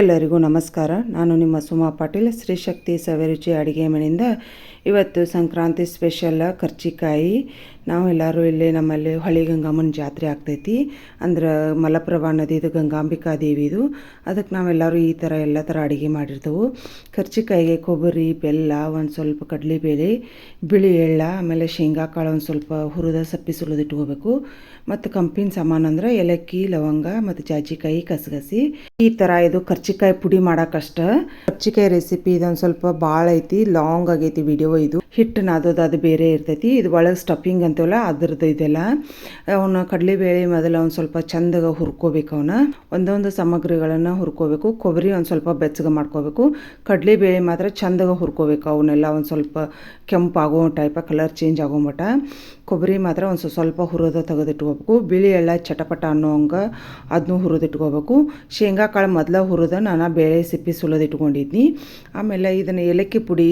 ಎಲ್ಲರಿಗೂ ನಮಸ್ಕಾರ. ನಾನು ನಿಮ್ಮ ಸುಮಾ ಪಾಟೀಲ್. ಶ್ರೀ ಶಕ್ತಿ ಸವಿರುಚಿ ಅಡುಗೆ ಮನೆಯಿಂದ ಇವತ್ತು ಸಂಕ್ರಾಂತಿ ಸ್ಪೆಷಲ್ ಕರ್ಚಿಕಾಯಿ ನಾವೆಲ್ಲರೂ ಇಲ್ಲಿ ನಮ್ಮಲ್ಲಿ ಹೊಳಿ ಗಂಗಮ್ಮನ ಜಾತ್ರೆ ಆಗ್ತೈತಿ. ಅಂದ್ರೆ ಮಲಪ್ರಭಾ ನದಿದು ಗಂಗಾಂಬಿಕಾ ದೇವಿದು. ಅದಕ್ಕೆ ನಾವೆಲ್ಲರೂ ಈ ಥರ ಎಲ್ಲ ಥರ ಅಡುಗೆ ಮಾಡಿರ್ತೇವೆ. ಕರ್ಚಿಕಾಯಿಗೆ ಕೊಬ್ಬರಿ, ಬೆಲ್ಲ, ಒಂದು ಸ್ವಲ್ಪ ಕಡಲೆಬೇಳೆ, ಬಿಳಿ ಎಳ್ಳ, ಆಮೇಲೆ ಶೇಂಗಾ ಕಾಳು ಒಂದು ಸ್ವಲ್ಪ ಹುರಿದ ಸಪ್ಪಿ ಸುಲಿದು ಇಟ್ಕೋಬೇಕು. ಮತ್ತು ಕಂಪಿನ ಸಾಮಾನು ಅಂದ್ರೆ ಏಲಕ್ಕಿ, ಲವಂಗ ಮತ್ತು ಜಾಜಿಕಾಯಿ ಕಸಗಸಿ. ಈ ಥರ ಇದು ಕರ್ಚಿಕಾಯಿ ಪುಡಿ ಮಾಡೋಕ್ಕಷ್ಟ ಕರ್ಚಿಕಾಯಿ ರೆಸಿಪಿ ಇದೊಂದು ಸ್ವಲ್ಪ ಭಾಳ ಐತಿ ಲಾಂಗ್ ಆಗೈತಿ ವಿಡಿಯೋ ಇದು. ಹಿಟ್ಟು ನಾದೋದು ಅದು ಬೇರೆ ಇರ್ತೈತಿ. ಇದು ಒಳಗೆ ಸ್ಟಫಿಂಗ್ ಅಂತೀವಲ್ಲ, ಅದ್ರದ್ದು ಇದೆಲ್ಲ. ಅವನ್ನ ಕಡಲೆಬೇಳೆ ಮೊದಲು ಒಂದು ಸ್ವಲ್ಪ ಚಂದಗೆ ಹುರ್ಕೋಬೇಕು ಅವನ್ನ ಒಂದೊಂದು ಸಾಮಗ್ರಿಗಳನ್ನು ಹುರ್ಕೋಬೇಕು. ಕೊಬ್ಬರಿ ಒಂದು ಸ್ವಲ್ಪ ಬೆಚ್ಚಗೆ ಮಾಡ್ಕೋಬೇಕು. ಕಡಲೆಬೇಳೆ ಮಾತ್ರ ಚಂದಗೆ ಹುರ್ಕೋಬೇಕು ಅವನ್ನೆಲ್ಲ ಒಂದು ಸ್ವಲ್ಪ ಕೆಂಪಾಗೋ ಟೈಪ ಕಲರ್ ಚೇಂಜ್ ಆಗೋ ಮಟ್ಟ ಕೊಬ್ಬರಿ ಮಾತ್ರ ಒಂದು ಸ್ವಲ್ಪ ಹುರಿದ ತೆಗೆದಿಟ್ಕೋಬೇಕು. ಬಿಳಿ ಎಳ್ಳ ಚಟಪಟ ಅನ್ನೋ ಹಂಗೆ ಅದನ್ನೂ ಹುರಿದಿಟ್ಕೋಬೇಕು. ಶೇಂಗಾ ಕಾಳು ಮೊದಲ ಹುರಿದ ನಾನು ಬೇಳೆ ಸಿಪ್ಪಿ ಸುಲದಿಟ್ಕೊಂಡಿದ್ದೀನಿ ಆಮೇಲೆ ಇದನ್ನು ಏಲಕ್ಕಿ ಪುಡಿ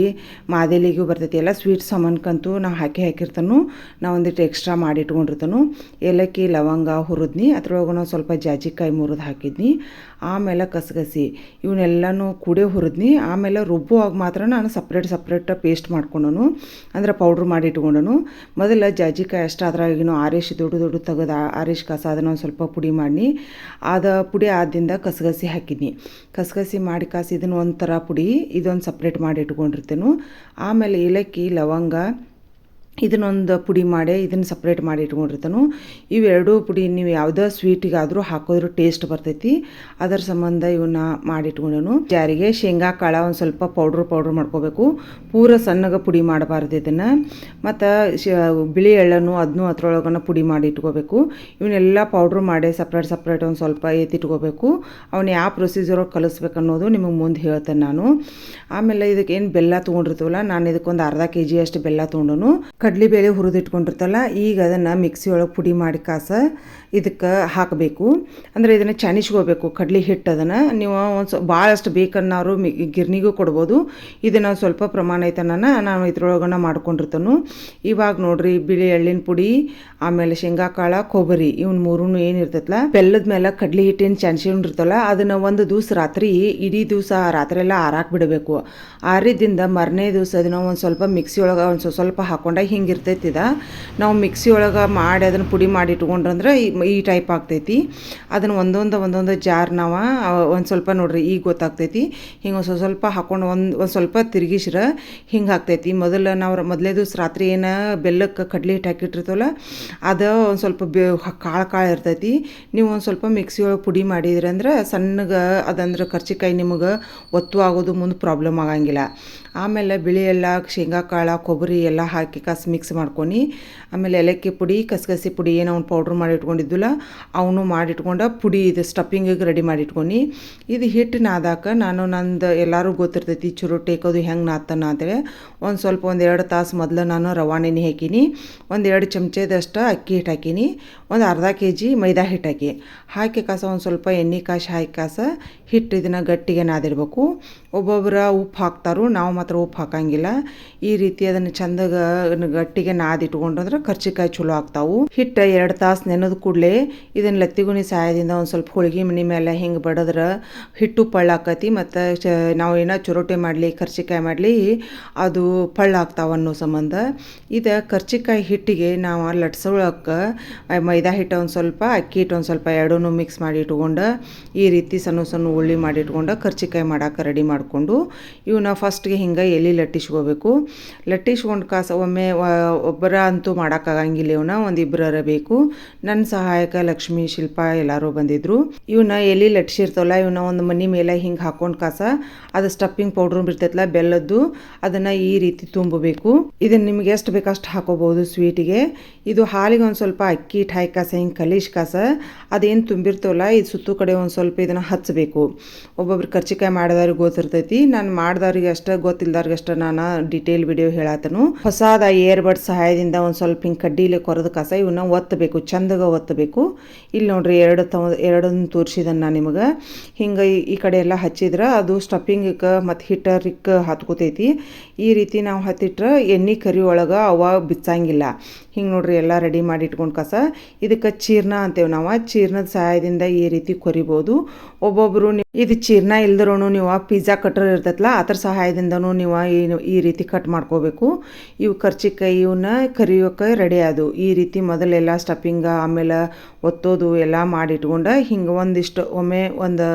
ಮಾದೇಲಿಗೂ ಬರ್ತೈತಿ ಎಲ್ಲ ಸ್ವೀಟ್ ಸಾಮಾನ್ಕಂತೂ ನಾ ಹಾಕಿ ಹಾಕಿರ್ತಾನು. ನಾ ಒಂದಿಟ್ಟು ಎಕ್ಸ್ಟ್ರಾ ಮಾಡಿ ಇಟ್ಕೊಂಡಿರ್ತಾನು. ಏಲಕ್ಕಿ, ಲವಂಗ, ಹುರಿದ್ನಿ. ಅದ್ರೊಳಗೆ ಸ್ವಲ್ಪ ಜಾಜಿಕಾಯಿ ಮುರಿದು ಹಾಕಿದ್ನಿ. ಆಮೇಲೆ ಕಸಗಸಿ. ಇವನ್ನೆಲ್ಲನೂ ಕೂಡೆ ಹುರಿದ್ನಿ. ಆಮೇಲೆ ರುಬ್ಬುವಾಗ ಮಾತ್ರ ನಾನು ಸಪ್ರೇಟ್ ಸಪ್ರೇಟ್ ಪೇಸ್ಟ್ ಮಾಡ್ಕೊಂಡನು. ಅಂದ್ರೆ ಪೌಡ್ರ್ ಮಾಡಿ ಇಟ್ಕೊಂಡನು. ಮೊದಲು ಜಾಜಿಕಾಯಿ ಅಷ್ಟು ಅದ್ರಾಗಿನೂ ಆರೇಶ್ ದೊಡ್ಡ ದೊಡ್ಡ ತೆಗೆದು ಆರೇಶ್ ಕಸ ಅದನ್ನು ಒಂದು ಸ್ವಲ್ಪ ಪುಡಿ ಮಾಡಿ ಅದ ಪುಡಿ ಆದಿಂದ ಕಸಗಸಿ ಹಾಕಿದ್ನಿ. ಕಸಗಸಿ ಮಾಡಿ ಕಾಸಿ ಇದನ್ನು ಒಂಥರ ಪುಡಿ. ಇದೊಂದು ಸಪ್ರೇಟ್ ಮಾಡಿ ಇಟ್ಕೊಂಡಿರ್ತೇನೆ. ಆಮೇಲೆ ಏಲಕ್ಕಿ, ಲವಂಗ ಇದನ್ನೊಂದು ಪುಡಿ ಮಾಡಿ, ಇದನ್ನು ಸಪ್ರೇಟ್ ಮಾಡಿ ಇಟ್ಕೊಂಡಿರ್ತಾನು. ಇವೆರಡೂ ಪುಡಿ ನೀವು ಯಾವುದೇ ಸ್ವೀಟಿಗಾದರೂ ಹಾಕೋದ್ರೂ ಟೇಸ್ಟ್ ಬರ್ತೈತಿ. ಅದರ ಸಂಬಂಧ ಇವನ್ನ ಮಾಡಿ ಇಟ್ಕೊಂಡನು. ಜಾರಿಗೆ ಶೇಂಗಾ, ಕಾಳ ಒಂದು ಸ್ವಲ್ಪ ಪೌಡ್ರ್ ಪೌಡ್ರ್ ಮಾಡ್ಕೋಬೇಕು. ಪೂರ ಸಣ್ಣಗೆ ಪುಡಿ ಮಾಡಬಾರ್ದು ಇದನ್ನು. ಮತ್ತು ಬಿಳಿ ಎಳ್ಳನ್ನು ಅದನ್ನೂ ಅದ್ರೊಳಗನ ಪುಡಿ ಮಾಡಿ ಇಟ್ಕೋಬೇಕು. ಇವನ್ನೆಲ್ಲ ಪೌಡ್ರ್ ಮಾಡಿ ಸಪ್ರೇಟ್ ಸಪ್ರೇಟ್ ಒಂದು ಸ್ವಲ್ಪ ಎತ್ತಿಟ್ಕೋಬೇಕು ಅವನ್ನ ಯಾವ ಪ್ರೊಸೀಜರ್ ಕಲಿಸ್ಬೇಕು ಅನ್ನೋದು ನಿಮಗೆ ಮುಂದೆ ಹೇಳ್ತೇನೆ ನಾನು. ಆಮೇಲೆ ಇದಕ್ಕೆ ಏನು ಬೆಲ್ಲ ತೊಗೊಂಡಿರ್ತೀವಲ್ಲ, ನಾನು ಇದಕ್ಕೊಂದು ಅರ್ಧ ಕೆ ಜಿಯಷ್ಟು ಬೆಲ್ಲ ತೊಗೊಂಡನು. ಕಡಲೆಬೇಳೆ ಹುರಿದಿಟ್ಕೊಂಡಿರ್ತಲ್ಲ ಈಗ ಅದನ್ನು ಮಿಕ್ಸಿ ಒಳಗೆ ಪುಡಿ ಮಾಡಿ ಕಾಸ ಇದಕ್ಕೆ ಹಾಕಬೇಕು. ಅಂದರೆ ಇದನ್ನು ಚಾಣಿಸ್ಕೋಬೇಕು ಕಡಲೆ ಹಿಟ್ಟು ಅದನ್ನು. ನೀವು ಒಂದು ಸ್ವಲ್ಪ ಭಾಳಷ್ಟು ಬೇಕನ್ನೋರು ಗಿರ್ನಿಗೂ ಕೊಡ್ಬೋದು. ಇದನ್ನು ಸ್ವಲ್ಪ ಪ್ರಮಾಣ ಐತನ ನಾನು ಇದ್ರೊಳಗನ ಮಾಡ್ಕೊಂಡಿರ್ತಾನು. ಇವಾಗ ನೋಡ್ರಿ ಬಿಳಿ ಎಳ್ಳಿನ ಪುಡಿ, ಆಮೇಲೆ ಶೇಂಗಾ ಕಾಳ ಕೊಬ್ಬರಿ, ಇವ್ನ ಮೂರೂ ಏನಿರ್ತೈತಲ್ಲ ಬೆಲ್ಲದ ಮೇಲೆ ಕಡ್ಲಿ ಹಿಟ್ಟಿನ ಚಾಣಿಸ್ಕೊಂಡಿರ್ತಲ್ಲ ಅದನ್ನು ಒಂದು ದಿವಸ ರಾತ್ರಿ, ಇಡೀ ದಿವಸ ರಾತ್ರಿ ಎಲ್ಲ ಆರಾಕ್ ಬಿಡಬೇಕು. ಆರಿದಿಂದ ಮರನೇ ದಿವಸ ಅದನ್ನು ಒಂದು ಸ್ವಲ್ಪ ಮಿಕ್ಸಿ ಒಳಗೆ ಒಂದು ಸ್ವಲ್ಪ ಹಾಕೊಂಡಾಗ ಹಿಂಗೆ ಇರ್ತೈತಿ ಇದ. ನಾವು ಮಿಕ್ಸಿ ಒಳಗೆ ಮಾಡಿ ಅದನ್ನು ಪುಡಿ ಮಾಡಿ ಇಟ್ಕೊಂಡ್ರಂದ್ರೆ ಈ ಟೈಪ್ ಆಗ್ತೈತಿ. ಅದನ್ನು ಒಂದೊಂದು ಒಂದೊಂದು ಜಾರ್ ನಾವು ಒಂದು ಸ್ವಲ್ಪ ನೋಡ್ರಿ ಈಗ ಗೊತ್ತಾಗ್ತೈತಿ. ಹಿಂಗೆ ಒಂದು ಸ್ವಲ್ಪ ಹಾಕೊಂಡು ಒಂದು ಒಂದು ಸ್ವಲ್ಪ ತಿರುಗಿಸ್ರ ಹಿಂಗೆ ಆಗ್ತೈತಿ. ಮೊದಲು ನಾವು ಮೊದಲೇ ದಿವಸ ರಾತ್ರಿ ಏನು ಬೆಲ್ಲಕ್ಕೆ ಕಡ್ಲೆ ಹಿಟ್ಟು ಹಾಕಿಟ್ಟಿರ್ತವಲ್ಲ, ಅದು ಒಂದು ಸ್ವಲ್ಪ ಬೆ ಕಾಳು ಕಾಳು ಇರ್ತೈತಿ. ನೀವು ಒಂದು ಸ್ವಲ್ಪ ಮಿಕ್ಸಿ ಒಳಗೆ ಪುಡಿ ಮಾಡಿದ್ರಿ ಅಂದ್ರೆ ಸಣ್ಣಗೆ ಅದಂದ್ರೆ ಕರ್ಚಿಕಾಯಿ ನಿಮಗೆ ಒತ್ತು ಆಗೋದು ಮುಂದೆ ಪ್ರಾಬ್ಲಮ್ ಆಗಂಗಿಲ್ಲ. ಆಮೇಲೆ ಬಿಳಿ ಎಲ್ಲ, ಶೇಂಗಾ ಕಾಳು, ಕೊಬ್ಬರಿ ಎಲ್ಲ ಹಾಕಿ ಕಸ್ ಮಿಕ್ಸ್ ಮಾಡ್ಕೊಂಡು ಆಮೇಲೆ ಏಲಕ್ಕಿ ಪುಡಿ ಕಸಗಸಿ ಪುಡಿ ಏನೋ ಒಂದು ಪೌಡ್ರ್ ಮಾಡಿ ಇಟ್ಕೊಂಡಿದ್ದಿಲ್ಲ ಅವನು ಮಾಡಿಟ್ಕೊಂಡು, ಪುಡಿ ಇದು ಸ್ಟಫಿಂಗಿಗೆ ರೆಡಿ ಮಾಡಿ ಇಟ್ಕೊಂಡು ಇದು ಹಿಟ್ಟು ನಾದಾಕ ನಾನು ನಂದು ಎಲ್ಲರೂ ಗೊತ್ತಿರ್ತೈತಿ, ಚುರು ಟೇಕೋದು ಹೆಂಗೆ ನಾತನ ಅಂತೇಳಿ. ಒಂದು ಸ್ವಲ್ಪ ಒಂದು ಎರಡು ತಾಸು ಮೊದಲು ನಾನು ರವಾನೆನೇ ಹಾಕೀನಿ. ಒಂದು ಎರಡು ಚಮಚದಷ್ಟು ಅಕ್ಕಿ ಹಿಟ್ಟು ಹಾಕೀನಿ. ಒಂದು ಅರ್ಧ ಕೆ ಜಿ ಮೈದಾ ಹಿಟ್ಟು ಹಾಕಿ. ಹಾಕಿ ಕಾಸ ಒಂದು ಸ್ವಲ್ಪ ಎಣ್ಣೆ ಕಾಸು ಹಾಕಿ ಕಾಸ ಹಿಟ್ಟು ಇದನ್ನು ಗಟ್ಟಿಗೆ ನಾದಿರ್ಬೇಕು ಒಬ್ಬೊಬ್ಬರ ಉಪ್ಪು ಹಾಕ್ತಾರೋ, ನಾವು ಮಾತ್ರ ಉಪ್ಪು ಹಾಕಂಗಿಲ್ಲ. ಈ ರೀತಿ ಅದನ್ನು ಚಂದಾಗ ಗಟ್ಟಿಗೆ ನಾದಿಟ್ಕೊಂಡ್ರೆ ಕರ್ಚಿಕಾಯಿ ಚಲೋ ಆಗ್ತಾವು. ಹಿಟ್ಟು ಎರಡು ತಾಸು ನೆನೆದು ಕೂಡಲೇ ಇದನ್ನು ಲತ್ತಿಗುಣಿ ಸಹಾಯದಿಂದ ಒಂದು ಸ್ವಲ್ಪ ಹೋಳಿಗೆ ಮಣಿ ಮೇಲೆ ಹಿಂಗೆ ಬಡದ್ರೆ ಹಿಟ್ಟು ಪಳ್ಳಾಕತಿ ಮತ್ತು ಚ ನಾವು ಏನೋ ಚುರೋಟೆ ಮಾಡಲಿ, ಕರ್ಚಿಕಾಯಿ ಮಾಡಲಿ, ಅದು ಪಳ್ಳಾಗ್ತಾವ ಅನ್ನೋ ಸಂಬಂಧ. ಇದು ಕರ್ಚಿಕಾಯಿ ಹಿಟ್ಟಿಗೆ ನಾವು ಲಟ್ಸೋಳಕ್ಕೆ ಮೈದಾ ಹಿಟ್ಟು ಒಂದು ಸ್ವಲ್ಪ, ಅಕ್ಕಿ ಹಿಟ್ಟು ಒಂದು ಸ್ವಲ್ಪ ಎರಡೂ ಮಿಕ್ಸ್ ಮಾಡಿ ಇಟ್ಕೊಂಡು ಈ ರೀತಿ ಸಣ್ಣ ಸಣ್ಣ ಉಳ್ಳಿ ಮಾಡಿ ಇಟ್ಕೊಂಡು ಕರ್ಚಿಕಾಯಿ ಮಾಡಕ್ಕೆ ರೆಡಿ ಮಾಡಿಕೊಂಡು ಇವನ್ನ ಫಸ್ಟ್ಗೆ ಹಿಂಗೆ ಎಲೆ ಲಟ್ಟಿಸ್ಕೋಬೇಕು. ಲಟ್ಟಿಸ್ಕೊಂಡು ಕಾಸ ಒಮ್ಮೆ ಒಬ್ಬರ ಅಂತೂ ಮಾಡೋಕ್ಕಾಗಂಗಿಲ್ಲ ಇವನ್ನ ಒಂದು ಇಬ್ಬರರ ಬೇಕು. ನನ್ನ ಸಹಾಯಕ ಲಕ್ಷ್ಮಿ, ಶಿಲ್ಪ ಎಲ್ಲರೂ ಬಂದಿದ್ರು. ಇವನ್ನ ಎಲ್ಲಿ ಲಟ್ಸಿರ್ತವಲ್ಲ ಇವನ್ನ ಒಂದು ಮನಿ ಮೇಲೆ ಹಿಂಗೆ ಹಾಕೊಂಡು ಕಾಸ, ಅದು ಸ್ಟಫಿಂಗ್ ಪೌಡ್ರ್ ಬಿಡ್ತೈತಲ್ಲ ಬೆಲ್ಲದ್ದು, ಅದನ್ನ ಈ ರೀತಿ ತುಂಬಬೇಕು. ಇದನ್ನ ನಿಮ್ಗೆ ಎಷ್ಟು ಬೇಕು ಅಷ್ಟು ಹಾಕೋಬೋದು ಸ್ವೀಟಿಗೆ. ಇದು ಹಾಲಿಗೆ ಒಂದು ಸ್ವಲ್ಪ ಅಕ್ಕಿ ಠಾಯ್ ಕಾಸ, ಹಿಂಗೆ ಕಲಿಶ್ ಕಾಸ, ಅದೇನು ತುಂಬಿರ್ತವಲ್ಲ, ಇದು ಸುತ್ತು ಕಡೆ ಒಂದು ಸ್ವಲ್ಪ ಇದನ್ನ ಹಚ್ಚಬೇಕು ಒಬ್ಬೊಬ್ರು ಕರ್ಚಿಕಾಯಿ ಮಾಡಿದವ್ರಿಗೆ ಗೊತ್ತಿರ್ತೈತಿ. ನಾನು ಮಾಡಿದವ್ರಿಗೆ ಅಷ್ಟೇ, ಗೊತ್ತಿಲ್ದವ್ರಿಗೆ ಅಷ್ಟೇ ನಾನು ಡಿಟೇಲ್ ವಿಡಿಯೋ ಹೇಳಾತನು. ಹೊಸಾದ ಏರ್ ಬಡ್ ಸಹಾಯದಿಂದ ಒಂದು ಸ್ವಲ್ಪ ಹಿಂಗೆ ಕಡ್ಡಿಲೆ ಕೊರದ ಕಸ ಇವನ್ನ ಒತ್ತಬೇಕು, ಚಂದಗ ಒತ್ತಬೇಕು. ಮಾಡಬೇಕು ಇಲ್ಲಿ ನೋಡ್ರಿ ಎರಡು ತವ ಎರಡನ್ನು ತೋರಿಸಿದನ್ನು ನಾನು ನಿಮಗೆ. ಹಿಂಗೆ ಈ- ಕಡೆ ಎಲ್ಲ ಹಚ್ಚಿದ್ರೆ, ಅದು ಸ್ಟಫಿಂಗಕ್ಕೆ ಮತ್ತು ಹಿಟ್ಟರಿಕ್ಕೆ ಹತ್ಕೋತೈತಿ. ಈ ರೀತಿ ನಾವು ಹತ್ತಿಟ್ರೆ ಎಣ್ಣೆ ಕರಿ ಒಳಗೆ ಅವ ಬಿಚ್ಚಂಗಿಲ್ಲ. ಹಿಂಗೆ ನೋಡ್ರಿ ಎಲ್ಲ ರೆಡಿ ಮಾಡಿ ಇಟ್ಕೊಂಡು ಕಸ. ಇದಕ್ಕೆ ಚೀರ್ನ ಅಂತೇವೆ ನಾವು. ಚೀರ್ನದ ಸಹಾಯದಿಂದ ಈ ರೀತಿ ಕೊರಿಬೋದು. ಒಬ್ಬೊಬ್ಬರು ಇದು ಚೀರ್ನ ಇಲ್ದಿರೂ ನೀವು ಪಿಜ್ಜಾ ಕಟ್ಟರ್ ಇರ್ತೈತಲ್ಲ ಅದ್ರ ಸಹಾಯದಿಂದನೂ ನೀವು ಈ ರೀತಿ ಕಟ್ ಮಾಡ್ಕೋಬೇಕು. ಇವು ಕರ್ಚಿಕಾಯಿ ಇವನ್ನ ಕರಿಯೋಕೆ ರೆಡಿ ಅದು. ಈ ರೀತಿ ಮೊದಲೆಲ್ಲ ಸ್ಟಫಿಂಗ ಆಮೇಲೆ ಒತ್ತೋದು ಎಲ್ಲ ಮಾಡಿಟ್ಕೊಂಡು ಹಿಂಗೆ ಒಂದಿಷ್ಟು ಒಮ್ಮೆ ಒಂದು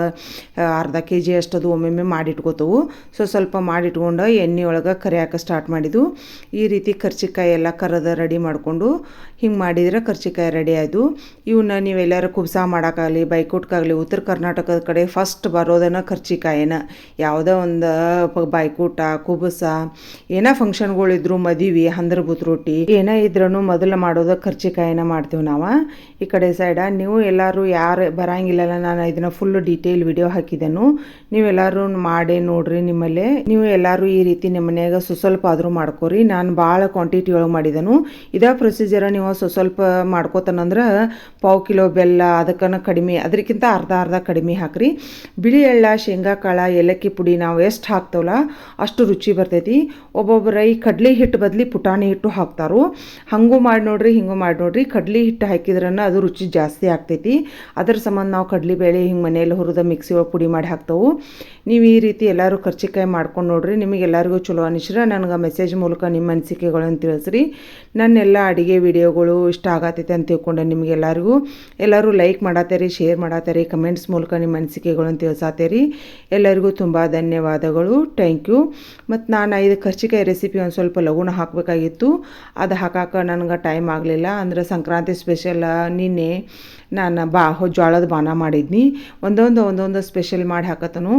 ಅರ್ಧ ಕೆ ಜಿ ಅಷ್ಟದು ಒಮ್ಮೊಮ್ಮೆ ಮಾಡಿಟ್ಕೋತವು. ಸೊ ಸ್ವಲ್ಪ ಮಾಡಿಟ್ಕೊಂಡು ಎಣ್ಣೆ ಒಳಗೆ ಕರಿಯಾಕ ಸ್ಟಾರ್ಟ್ ಮಾಡಿದ್ವು. ಈ ರೀತಿ ಕರ್ಚಿಕಾಯಿ ಎಲ್ಲ ಕರೆದ ರೆಡಿ ಮಾಡಿಕೊಂಡು ಹಿಂಗೆ ಮಾಡಿದ್ರೆ ಕರ್ಚಿಕಾಯಿ ರೆಡಿ ಆಯಿತು. ಇವನ್ನ ನೀವೆಲ್ಲರೂ ಕುಬ್ಸ ಮಾಡೋಕ್ಕಾಗಲಿ ಬೈಕೂಟ್ಕಾಗಲಿ, ಉತ್ತರ ಕರ್ನಾಟಕದ ಕಡೆ ಫಸ್ಟ್ ಬರೋದನ್ನ ಕರ್ಚಿಕಾಯಿನ. ಯಾವುದೋ ಒಂದು ಬಾಯ್ಕೂಟ ಕುಬಸ, ಏನೋ ಫಂಕ್ಷನ್ಗಳಿದ್ರು ಮದುವೆ, ಹಂದ್ರ ಬುತ್ ರೊಟ್ಟಿ, ಏನೇ ಇದ್ರೂ ಮೊದಲು ಮಾಡೋದು ಕರ್ಚಿಕಾಯಿನ ಮಾಡ್ತೀವಿ ನಾವು. ಈ ಕಡೆ ಸೈಡ ನೀವು ಎಲ್ಲರೂ ಯಾರು ಬರಂಗಿಲ್ಲಲ್ಲ, ನಾನು ಇದನ್ನ ಫುಲ್ ಡೀಟೇಲ್ ವಿಡಿಯೋ ಹಾಕಿದೆನು. ನೀವೆಲ್ಲರೂ ಮಾಡಿ ನೋಡ್ರಿ ನಿಮ್ಮಲ್ಲಿ. ನೀವು ಎಲ್ಲರೂ ಈ ರೀತಿ ನಿಮ್ಮ ಮನೆಯಾಗ ಸ್ವಲ್ಪ ಆದರೂ ಮಾಡ್ಕೊರಿ. ನಾನು ಭಾಳ ಕ್ವಾಂಟಿಟಿ ಒಳಗೆ ಮಾಡಿದೆನು. ಇದೇ ಪ್ರೊಸೀಜರ್ ನೀವು ಸ್ವಲ್ಪ ಮಾಡ್ಕೋತಾನಂದ್ರೆ ಪಾವು ಕಿಲೋ ಬೆಲ್ಲ ಅದಕ್ಕನ ಕಡಿಮೆ ಅದಕ್ಕಿಂತ ಅರ್ಧ ಅರ್ಧ ಕಡಿಮೆ ಹಾಕ್ರಿ. ಬಿಳಿ ಎಳ್ಳ, ಶೇಂಗಾ ಕಾಳ, ಏಲಕ್ಕಿ ಪುಡಿ ನಾವು ಎಷ್ಟು ಹಾಕ್ತವಲ್ಲ, ಅಷ್ಟು ರುಚಿ ಬರ್ತೈತಿ. ಒಬ್ಬೊಬ್ಬರ ಈ ಕಡ್ಲೆ ಹಿಟ್ಟು ಬದಲಿ ಪುಟಾಣಿ ಹಿಟ್ಟು ಹಾಕ್ತಾರೋ. ಹಂಗೂ ಮಾಡಿ ನೋಡ್ರಿ, ಹಿಂಗೂ ಮಾಡಿ ನೋಡ್ರಿ. ಕಡ್ಲೆ ಹಿಟ್ಟು ಹಾಕಿದ್ರನ್ನ ಅದು ರುಚಿ ಜಾಸ್ತಿ ಆಗ್ತೈತಿ. ಅದ್ರ ಸಂಬಂಧ ನಾವು ಕಡ್ಲಿ ಬೇಳೆ ಹಿಂಗೆ ಮನೆಯಲ್ಲಿ ಹುರಿದ ಮಿಕ್ಸಿ ಒಳಗೆ ಪುಡಿ ಮಾಡಿ ಹಾಕ್ತವು. ನೀವು ಈ ರೀತಿ ಎಲ್ಲರೂ ಖರ್ಚಿಕಾಯಿ ಮಾಡ್ಕೊಂಡು ನೋಡ್ರಿ. ನಿಮಗೆಲ್ಲರಿಗೂ ಚಲೋ ಅನಿಸ್ರೆ. ನನಗೆ ಮೆಸೇಜ್ ಮೂಲಕ ನಿಮ್ಮ ಅನಿಸಿಕೆಗಳನ್ನು ತಿಳಿಸ್ರಿ. ನನ್ನೆಲ್ಲ ಅಡುಗೆ ವಿಡಿಯೋಗಳು ಇಷ್ಟ ಆಗತ್ತೈತೆ ಅಂತ ತಿಳ್ಕೊಂಡೆ ನಿಮಗೆಲ್ಲರಿಗೂ ಎಲ್ಲರೂ ಲೈಕ್ ಮಾಡತ್ತೀರಿ ಶೇರ್ ಮಾಡತ್ತೀರಿ ಕಮೆಂಟ್ಸ್ ಮೂಲಕ ನಿಮ್ಮ ಅನಿಸಿಕೆಗಳನ್ನು ತಿಳಿಸತ್ತೇರಿ ಎಲ್ಲರಿಗೂ ತುಂಬ ಧನ್ಯವಾದಗಳು. ಥ್ಯಾಂಕ್ ಯು ಮತ್ತು ನಾನು ಐದು ಖರ್ಚಿಕಾಯಿ ರೆಸಿಪಿ ಒಂದು ಸ್ವಲ್ಪ ಲಘುನ ಹಾಕಬೇಕಾಗಿತ್ತು. ಅದು ಹಾಕಾಕ ನನಗೆ ಟೈಮ್ ಆಗಲಿಲ್ಲ. ಅಂದರೆ ಸಂಕ್ರಾಂತಿ ಸ್ಪೆಷಲ್ ನಿನ್ನೆ ನಾನು ಬಾ, ಜೋಳದ ಬಾನ ಮಾಡಿದ್ನಿ. ಒಂದೊಂದು ಒಂದೊಂದು ಸ್ಪೆಷಲ್ ಮಾಡಿ ಹಾಕತ್ತನು.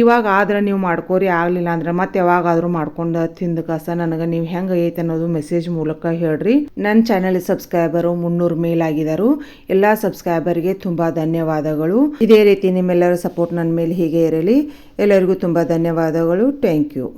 ಇವಾಗ ಆದ್ರೆ ನೀವು ಮಾಡ್ಕೋರಿ, ಆಗಲಿಲ್ಲ ಅಂದ್ರೆ ಮತ್ತೆ ಯಾವಾಗಾದರೂ ಮಾಡ್ಕೊಂಡು ತಿಂದ ಕಸ ನನಗೆ ನೀವು ಹೆಂಗೆ ಐತೆ ಅನ್ನೋದು ಮೆಸೇಜ್ ಮೂಲಕ ಹೇಳ್ರಿ. ನನ್ನ ಚಾನಲ್ ಸಬ್ಸ್ಕ್ರೈಬರು ಮುನ್ನೂರು ಮೇಲಾಗಿದ್ದಾರು ಎಲ್ಲ ಸಬ್ಸ್ಕ್ರೈಬರ್ಗೆ ತುಂಬ ಧನ್ಯವಾದಗಳು. ಇದೇ ರೀತಿ ನಿಮ್ಮೆಲ್ಲರ ಸಪೋರ್ಟ್ ನನ್ನ ಮೇಲೆ ಹೀಗೆ ಇರಲಿ. ಎಲ್ಲರಿಗೂ ತುಂಬ ಧನ್ಯವಾದಗಳು. Thank you